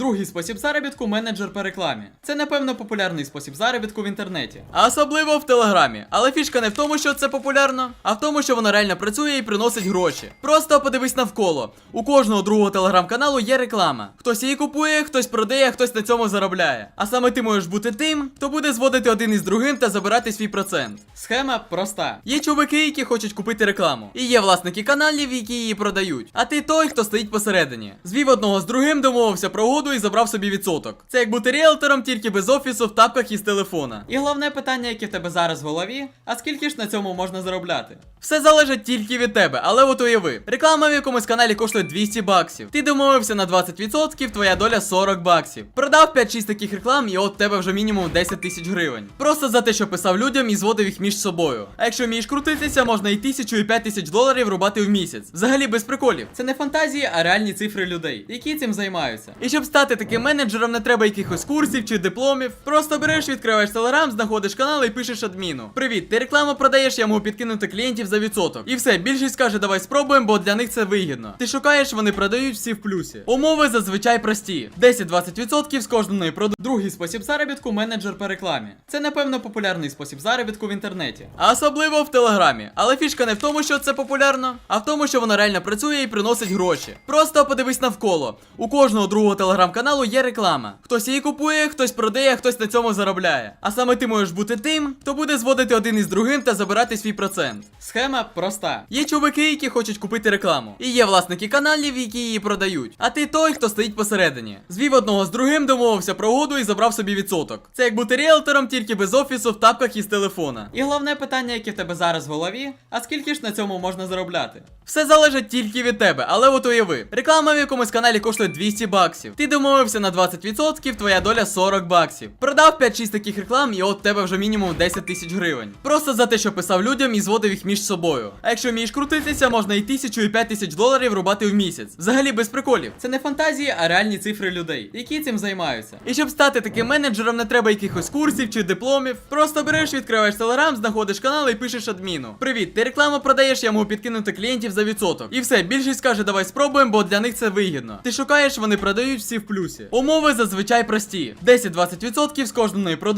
Другий спосіб заробітку менеджер по рекламі. Це напевно популярний спосіб заробітку в інтернеті. А особливо в телеграмі. Але фішка не в тому, що це популярно, а в тому, що воно реально працює і приносить гроші. Просто подивись навколо. У кожного другого телеграм-каналу є реклама. Хтось її купує, хтось продає, хтось на цьому заробляє. А саме ти можеш бути тим, хто буде зводити один із другим та забирати свій процент. Схема проста. Є чуваки, які хочуть купити рекламу. І є власники каналів, які її продають. А ти той, хто стоїть посередині. Звів одного з другим, домовився про угоду і забрав собі відсоток. Це як бути ріелтором, тільки без офісу, в тапках і з телефона. І головне питання, яке в тебе зараз в голові, а скільки ж на цьому можна заробляти? Все залежить тільки від тебе, але от уяви. Реклама в якомусь каналі коштує 200 баксів. Ти домовився на 20%, твоя доля 40 баксів. Продав 5-6 таких реклам, і от тебе вже мінімум 10 тисяч гривень. Просто за те, що писав людям і зводив їх між собою. А якщо вмієш крутитися, можна і тисячу і 5 тисяч доларів рубати в місяць. Взагалі без приколів. Це не фантазії, а реальні цифри людей, які цим займаються. І щоб стати таким менеджером, не треба якихось курсів чи дипломів. Просто береш, відкриваєш телеграм, знаходиш канал і пишеш адміну. Привіт, ти рекламу продаєш, я можу підкинути клієнтів за відсоток. І все, більшість каже, давай спробуємо, бо для них це вигідно. Ти шукаєш, вони продають всі в плюсі. Умови зазвичай прості: 10-20% з кожної проду. Другий спосіб заробітку менеджер по рекламі. Це напевно популярний спосіб заробітку в інтернеті. А особливо в телеграмі. Але фішка не в тому, що це популярно, а в тому, що воно реально працює і приносить гроші. Просто подивись навколо. У кожного другого телеграм-каналу є реклама. Хтось її купує, хтось продає, хтось на цьому заробляє. А саме ти можеш бути тим, хто буде зводити один із другим та забирати свій процент. Схема проста. Є чуваки, які хочуть купити рекламу. І є власники каналів, які її продають. А ти той, хто стоїть посередині. Звів одного з другим, домовився про угоду і забрав собі відсоток. Це як бути ріелтором, тільки без офісу, в тапках і з телефона. І головне питання, яке в тебе зараз в голові, а скільки ж на цьому можна заробляти? Все залежить тільки від тебе, але от уяви. Реклама в якомусь каналі коштує 200 баксів. Ти домовився на 20%, твоя доля 40 баксів. Продав 5-6 таких реклам, і от тебе вже мінімум 10 тисяч гривень. Просто за те, що писав людям і зводив їх між собою. А якщо вмієш крутитися, можна і тисячу і 5 тисяч доларів рубати в місяць. Взагалі без приколів. Це не фантазії, а реальні цифри людей, які цим займаються. І щоб стати таким менеджером, не треба якихось курсів чи дипломів. Просто береш, відкриваєш телеграм, знаходиш канал і пишеш адміну. Привіт, ти рекламу продаєш, я можу підкинути клієнтів за відсоток. І все, більшість каже, давай спробуємо, бо для них це вигідно. Ти шукаєш, вони продають всі в плюсі. Умови зазвичай прості: 10-20% з кожної проду.